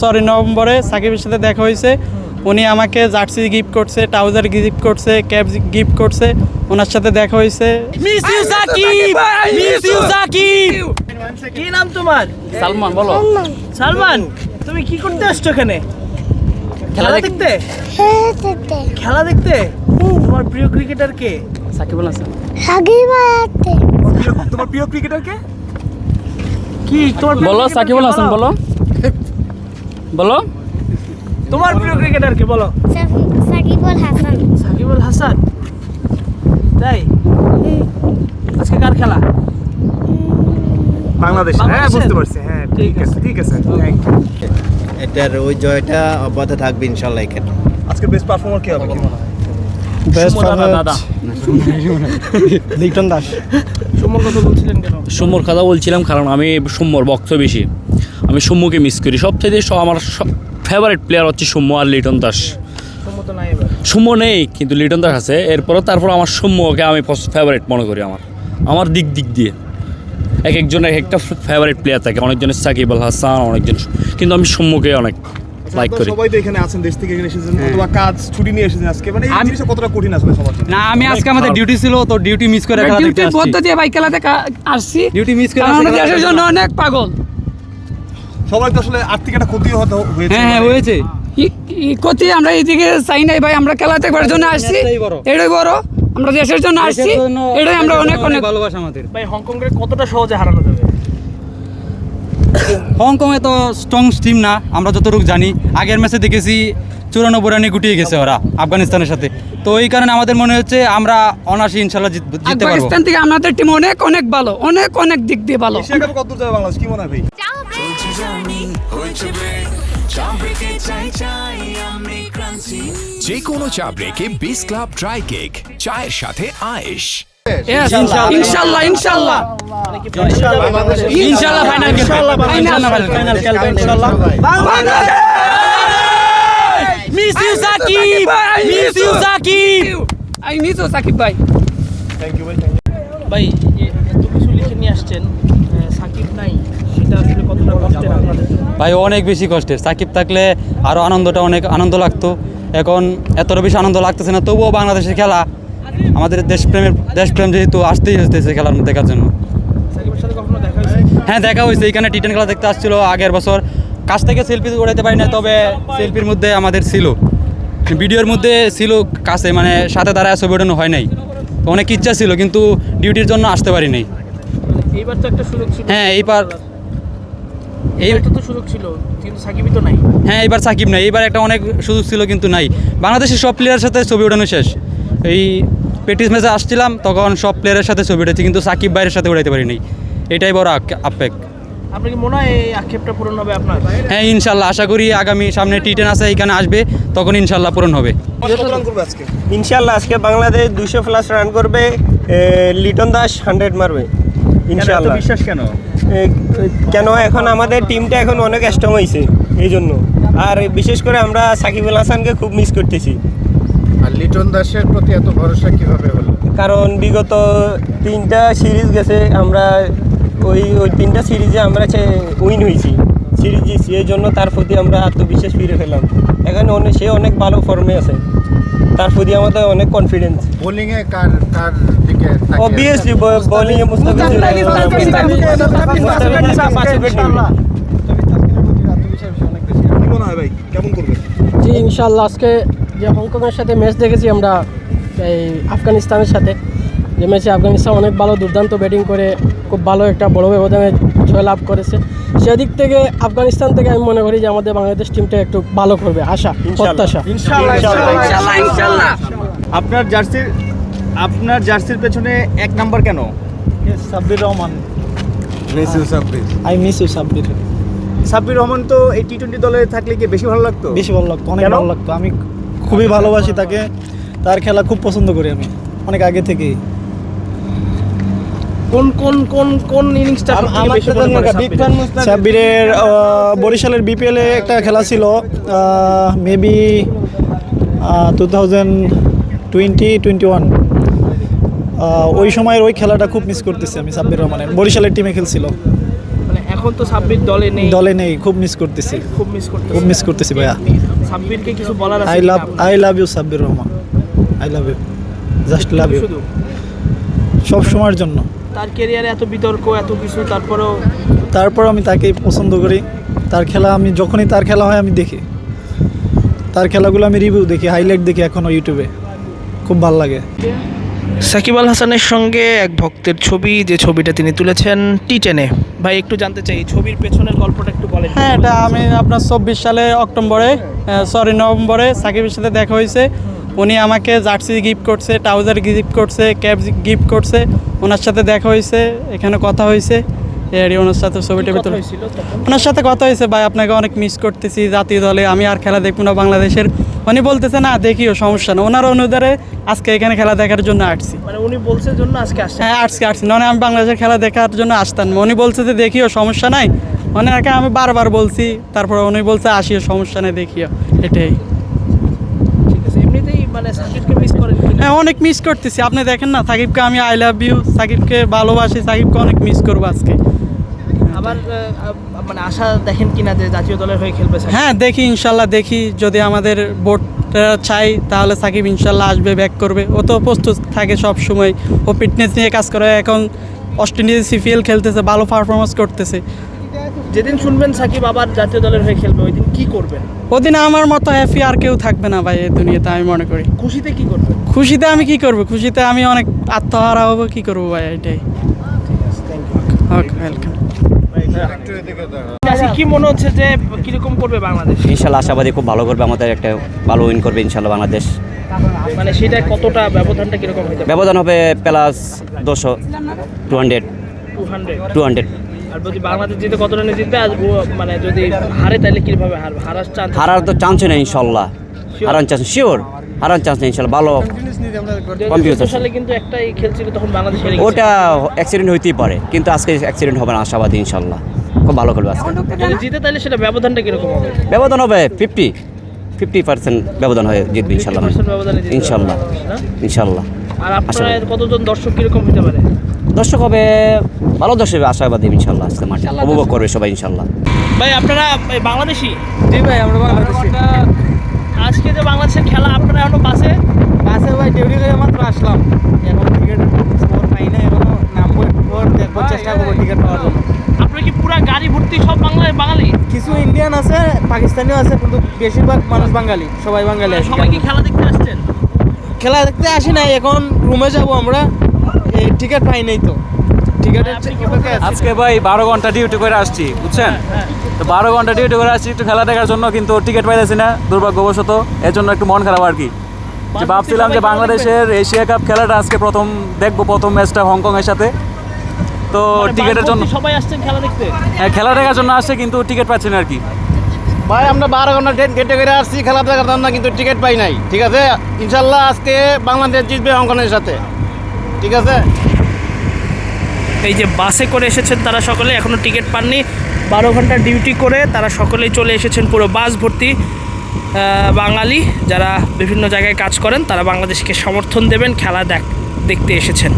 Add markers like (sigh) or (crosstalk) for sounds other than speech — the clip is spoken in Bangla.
সরি নভেম্বরে সাকিবের সাথে দেখা হয়েছে। উনি আমাকে জার্সি গিফট করছে ট্রাউজার গিফট করছে ক্যাপ গিফট করছে ওনার সাথে দেখা হয়েছে। Miss you Shakib miss you Shakib কি নাম তোমার? সালমান বলো। সালমান তুমি কি করতে আসছো এখানে? খেলা দেখতে? খেলা দেখতে? তোমার প্রিয় ক্রিকেটার কে? সাকিবুল হাসান। হাগি মারাতে তোমার প্রিয় ক্রিকেটার কে? কি তোমার বলো সাকিবুল কে? হাসান বলো। বলো। তোমার প্রিয় ক্রিকেটার কে বলো। সাকিবুল হাসান। সাকিবুল হাসান? তাই? আজকে কার খেলা? বাংলাদেশ। হ্যাঁ? বুঝতে পারছি। হ্যাঁ ঠিক আছে। ঠিক আছে। থ্যাংক ইউ এটার ওই জয়টা অব্যাহত থাকবে ইনশাল্লাহ এখানে আজকে বেস্ট পারফর্মার কে হবে কি মনে হয়? (laughs) লিটন কথা বলছিলেন কেন? সৌম্যর কথা বলছিলাম কারণ আমি সৌম্যর ভক্ত বেশি। আমি সৌম্যকে মিস করি। সবচেয়ে সব আমার ফেভারিট প্লেয়ার হচ্ছে সৌম্য আর লিটন দাস। সৌম্য নেই কিন্তু লিটন দাস আছে। এরপরও তারপর আমার সৌম্যকে আমি ফেভারিট মনে করি আমার। আমার দিক দিক দিয়ে। এক একজনের এক একটা ফেভারিট প্লেয়ার থাকে। অনেকজনের সাকিব আল হাসান অনেকজন কিন্তু আমি সৌম্যকে অনেক লাইক করি। সবাই তো এখানে আছেন দেশ থেকে এখানে এসেছেন। অথবা কাজ ছুটি নিয়ে এসেছেন আজকে। মানে এই জিনিসটা কতটা কঠিন আসলে সবার জন্য? না আমি আজকে আমাদের ডিউটি ছিল তো ডিউটি মিস করে খেলা দেখতে আসছি। দিয়ে বাইক খেলাতে আসছি। ডিউটি মিস করে দেশের জন্য অনেক পাগল। সবাই তো আসলে আর্থিক একটা ক্ষতি হয়েছে হ্যাঁ হ্যাঁ মানে হয়েছে। ই- ই- ক্ষতি? আমরা এইদিকে চাই নাই ভাই আমরা খেলাতে করার জন্য আসছি। এটাই বড়। আমরা দেশের জন্য আসছি। এটাই আমরা অনেক অনেক। ভালোবাসা আমাদের। ভাই হংকংকে কতটা সহজে হারানো যাবে? হংকংয়ে তো স্ট্রং টিম না আমরা যতটুকু জানি। আগের ম্যাচে দেখেছি চুরানব্বই রানে গুটিয়ে গেছে ওরা আফগানিস্তানের সাথে। তো এই কারণে আমাদের মনে হচ্ছে আমরা অনায়াসে ইনশাল্লাহ জিত- জিততে পারব। আফগানিস্তান থেকে আমাদের টিম অনেক অনেক ভালো অনেক অনেক দিক দিয়ে ভালো। এশিয়া কাপে কত যাবে বাংলাদেশ? কি মনে হয় ভাই যে কোনো চা ব্রেকে বিস ক্লাব ড্রাই কেক চায়ের সাথে আয়েশ। Yes, ইনশাল্লাহ ইনশাল্লাহ ইনশাল্লাহ ফাইনাল খেলবে। Miss you Shakib miss you Shakib I miss Shakib ভাই! থ্যাংক ইউ ভাই। ভাই এত কিছু লিখে নিয়ে আসছেন আহ, সাকিব নাই সেটা আসলে কতটা কষ্টের আপনাদের জন্য? ভাই অনেক বেশি কষ্টের সাকিব থাকলে আরও আনন্দটা অনেক আনন্দ লাগতো। এখন এতটা বেশি আনন্দ লাগতেছে না তবুও বাংলাদেশের খেলা আমাদের দেশপ্রেমের দেশপ্রেম যেহেতু আসতেই হতেছে খেলার মধ্যে দেখার জন্য। হ্যাঁ দেখা হয়েছে। এখানে টি টেন খেলা দেখতে আসছিল আগের বছর। কাছ থেকে সেলফি উড়াইতে পারি না তবে সেলফির মধ্যে আমাদের ছিল। ভিডিওর মধ্যে ছিল কাছে মানে সাথে দাঁড়ায় ছবি ওঠানো হয় নাই। অনেক ইচ্ছা ছিল কিন্তু ডিউটির জন্য আসতে পারি নাই। হ্যাঁ এইবার এই তো সুযোগ ছিল কিন্তু সাকিবই তো নাই। হ্যাঁ এবার সাকিব নাই। এবার একটা অনেক সুযোগ ছিল কিন্তু নাই। বাংলাদেশের সব প্লেয়ারের সাথে ছবি ওঠানো শেষ। এই প্র্যাকটিস ম্যাচে আসছিলাম তখন সব প্লেয়ারের সাথে ছবি উঠেছি কিন্তু সাকিব ভাইয়ের সাথে উঠাইতে পারিনি। এটাই বড় আপেক আপনার কি মনে হয় এই আক্ষেপটা পূরণ হবে আপনার? হ্যাঁ ইনশাল্লাহ। আশা করি আগামী সামনে টি টেন আছে এখানে আসবে তখন ইনশাল্লাহ পূরণ হবে। কত রান করবে আজকে? ইনশাল্লাহ আজকে বাংলাদেশ দুশো প্লাস রান করবে লিটন দাস হান্ড্রেড মারবে। ইনশাল্লাহ। বিশ্বাস কেন? কেন এখন আমাদের টিমটা এখন অনেক স্ট্রং হয়েছে এই জন্য। আর বিশেষ করে আমরা সাকিবুল হাসানকে খুব মিস করতেছি। আর লিটন দাসের প্রতি এত ভরসা কীভাবে হলো? কারণ বিগত তিনটা সিরিজ গেছে আমরা ওই ওই তিনটা সিরিজে আমরা উইন হয়েছি সিরিজ জিতছি এই জন্য তার প্রতি আমরা আত্মবিশ্বাস ফিরে পেলাম। এখন অনেক সে অনেক ভালো ফর্মে আছে। তার প্রতি আমাদের অনেক কনফিডেন্স বোলিং এ কার কার দিকে তাকিয়ে অবভিয়াসলি বোলিং এ মুস্তাফিজুর কি মনে হয় ভাই কেমন করবে জি ইনশাল্লাহ আজকে যে হংকংয়ের সাথে ম্যাচ দেখেছি আমরা এই আফগানিস্তানের সাথে যে ম্যাচে আফগানিস্তান অনেক ভালো দুর্দান্ত ব্যাটিং করে খুব ভালো একটা বড় ব্যবধানে জয় লাভ করেছে সেদিক থেকে আফগানিস্তান থেকে আমি মনে করি যে আমাদের বাংলাদেশ টিমটা একটু ভালো করবে। আশা প্রত্যাশা। আপনার জার্সির আপনার জার্সির পেছনে এক নাম্বার কেন? Sabbir Rahman. Miss you Sabbir. I miss you Sabbir. Sabbir Rahman তো এই টি টোয়েন্টি দলে থাকলে কি বেশি ভালো লাগতো? বেশি ভালো লাগতো অনেক ভালো লাগতো। আমি খুবই ভালোবাসি তাকে। তার খেলা খুব পছন্দ করি আমি অনেক আগে থেকেই। কোন কোন কোন কোন ইনিংসটা মনে সাব্বিরের? বরিশালের বিপিএলে একটা খেলা ছিল maybe two thousand twenty twenty one ওই সময়ের ওই খেলাটা খুব মিস করতেছি আমি সাব্বির রহমানের। বরিশালের টিমে খেলছিল। মানে এখন তো সাব্বির দলে নেই। দলে নেই খুব মিস করতেছি। খুব মিস করতে খুব মিস করতেছি ভাইয়া। সাব্বিরকে কিছু বলার আছে I love I love you Sabbir Rahman. I love you just love you সব সময়ের জন্য। তার ক্যারিয়ারে এত বিতর্ক এত কিছু তারপরেও তারপর আমি তাকেই পছন্দ করি। তার খেলা আমি যখনই তার খেলা হয় আমি দেখি। তার খেলাগুলো আমি রিভিউ দেখি হাইলাইট দেখি এখনও ইউটিউবে খুব ভালো লাগে। সাকিব আল হাসানের সঙ্গে এক ভক্তের ছবি যে ছবিটা তিনি তুলেছেন টি টেনে ভাই একটু জানতে চাই ছবির পেছনের গল্পটা একটু বলেন। হ্যাঁ এটা আমি আপনার চব্বিশ সালে অক্টোবরে সরি নভেম্বরে সাকিবের সাথে দেখা হয়েছে। উনি আমাকে জার্সি গিফট করছে ট্রাউজার গিফট করছে ক্যাব গিফট করছে। ওনার সাথে দেখা হয়েছে এখানে কথা হয়েছে। এরই ওনার সাথে ছবিটা ভিতরে ওনার সাথে কথা হয়েছে ভাই আপনাকে অনেক মিস করতেছি জাতীয় দলে আমি আর খেলা দেখব না বাংলাদেশের। উনি বলতেছে না দেখিও সমস্যা না। ওনার অনুদারে আজকে এখানে খেলা দেখার জন্য আসছি। মানে উনি বলছে জন্য আজকে আসছে হ্যাঁ আজকে আসছি নয় আমি বাংলাদেশের খেলা দেখার জন্য আসতাম উনি বলছে যে দেখিও সমস্যা নাই। ওনাকে আমি বারবার বলছি তারপর উনি বলছে আসিও সমস্যা নেই দেখিও। এটাই। এমনিতেই মানে সাকিবকে মিস করেন হ্যাঁ অনেক মিস করতেছি। আপনি দেখেন না সাকিবকে আমি আই লাভ ইউ সাকিবকে ভালোবাসি সাকিবকে অনেক মিস করব আজকে। আবার মানে আশা দেখেন কিনা যে জাতীয় দলের হয়ে খেলবে হ্যাঁ দেখি ইনশাল্লাহ দেখি। যদি আমাদের বোর্ডটা চাই তাহলে সাকিব ইনশাল্লাহ আসবে ব্যাক করবে। ও তো প্রস্তুত থাকে সব সময় ও ফিটনেস নিয়ে কাজ করে। এখন অস্ট্রেলিয়া সিপিএল খেলতেছে ভালো পারফরমেন্স করতেছে। যেদিন শুনবেন সাকিব আবার জাতীয় দলের হয়ে খেলবে ওই দিন কি করবেন? ওদিন আমার মতো হ্যাপি আর কেউ থাকবে না ভাই এই দুনিয়াতে আমি মনে করি। খুশিতে কি করবেন? খুশিতে আমি কি করব? খুশিতে আমি অনেক আত্মহারা হব কি করব ভাই এটাই? ওকে ওয়েলকাম আচ্ছা, কি মনে হচ্ছে যে কীরকম করবে বাংলাদেশ? ইনশাল্লাহ আশাবাদী খুব ভালো করবে আমাদের একটা ভালো উইন করবে ইনশাল্লাহ বাংলাদেশ। মানে সেটা কতটা ব্যবধানটা কীরকম পারে? ব্যবধান হবে প্লাস দুশো two hundred two hundred two hundred আর যদি বাংলাদেশ জিতে কত রানে জিতবে আর মানে যদি হারে তাহলে কীভাবে হারবে? হারার চান্স হারার তো চান্সই নেই ইনশাল্লাহ। হারার চান্স শিওর হারার চান্স নেই ইনশাল্লাহ। ভালো কম্পিউটার সালে কিন্তু একটাই খেলছিল তখন বাংলাদেশ হেরে ওটা অ্যাক্সিডেন্ট হইতেই পারে কিন্তু আজকে অ্যাক্সিডেন্ট হবে না আশাবাদী ইনশাল্লাহ। খুব ভালো খেলবে আজকে। জিতে তাহলে সেটা ব্যবধানটা কীরকম হবে? ব্যবধান হবে ফিফটি ফিফটি পার্সেন্ট ব্যবধান হয়ে জিতবে ইনশাল্লাহ। 50% ব্যবধানে জিতবে ইনশাল্লাহ। ইনশাল্লাহ। আর আপনার কতজন দর্শক কীরকম হতে পারে? দর্শক হবে ভালো দর্শক হবে আশাবাদী ইনশাল্লাহ আজকে মাঠে। উপভোগ করবে সবাই ইনশাল্লাহ। ভাই আপনারা এই বাংলাদেশি? জি ভাই আমরা বাংলাদেশি। আজকে যে বাংলাদেশের খেলা আপনারা এখনও বাসে? বাসে ভাই ডিউটি করে মাত্র আসলাম। এখন টিকিট খবর পাই না এখনও নামবো পর দেখব চেষ্টা করব টিকিট পাওয়ার জন্য। আপনার কি পুরা গাড়ি ভর্তি সব বাংলা বাঙালি? কিছু ইন্ডিয়ান আছে পাকিস্তানিও আছে কিন্তু বেশিরভাগ মানুষ বাঙালি সবাই বাঙালি সবাই কি খেলা দেখতে আসছেন? খেলা দেখতে আসি নাই এখন রুমে যাব আমরা। এই টিকিট পাই নাই তো। চাচ্ছেন? আজকে ভাই বারো ঘণ্টা ডিউটি করে আসছি বুঝছেন? তো বারো ঘণ্টা ডিউটি করে আসছি একটু খেলা দেখার জন্য কিন্তু টিকিট পাইতেছি না দুর্ভাগ্যবশত। এর জন্য একটু মন খারাপ আর কি যে ভাবছিলাম যে বাংলাদেশের এশিয়া কাপ খেলাটা আজকে প্রথম দেখব প্রথম ম্যাচটা হংকং এর সাথে। তো মানে টিকিটের জন্য সবাই আসছেন খেলা দেখতে? হ্যাঁ খেলা দেখার জন্য আসছে কিন্তু টিকিট পাচ্ছি না আর কি ভাই আমরা বারো ঘণ্টা ডেট গেটে করে আসছি খেলা দেখার না কিন্তু টিকিট পাই নাই ঠিক আছে? ইনশাল্লাহ আজকে বাংলাদেশ জিতবে হংকংয়ের সাথে। ঠিক আছে? এই যে বাসে করে এসেছেন তারা সকলে এখনও টিকিট পাননি। বারো ঘণ্টা ডিউটি করে তারা সকলেই চলে এসেছেন পুরো বাস ভর্তি বাঙালি। যারা বিভিন্ন জায়গায় কাজ করেন, তারা বাংলাদেশকে সমর্থন দেবেন, খেলা দেখ দেখতে এসেছেন।